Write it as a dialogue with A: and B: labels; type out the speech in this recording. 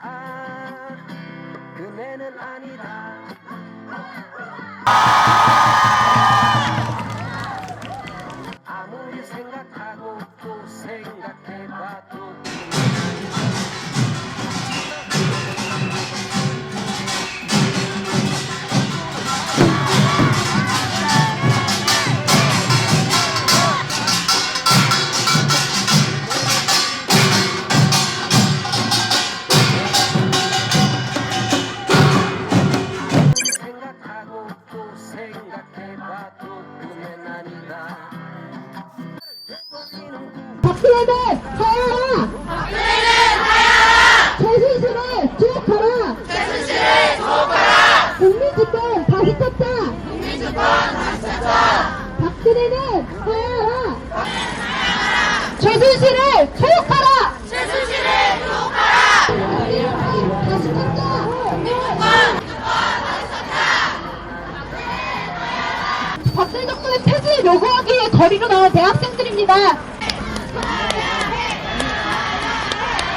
A: 아, 그네는 아니다. 아무리 생각하고
B: 박근혜는 하야라! 박근혜는 하야라! 최순실을 주목하라! 최순실을 주목하라! 국민주권 다시 찾자! 국민주권 다시 찾자! 박근혜는 하야라! 최순실을 주목하라! 최순실을! 다시 찾자! 박근혜 정권의 폐지를 요구하기 위해 거리로 나온 대학생들입니다.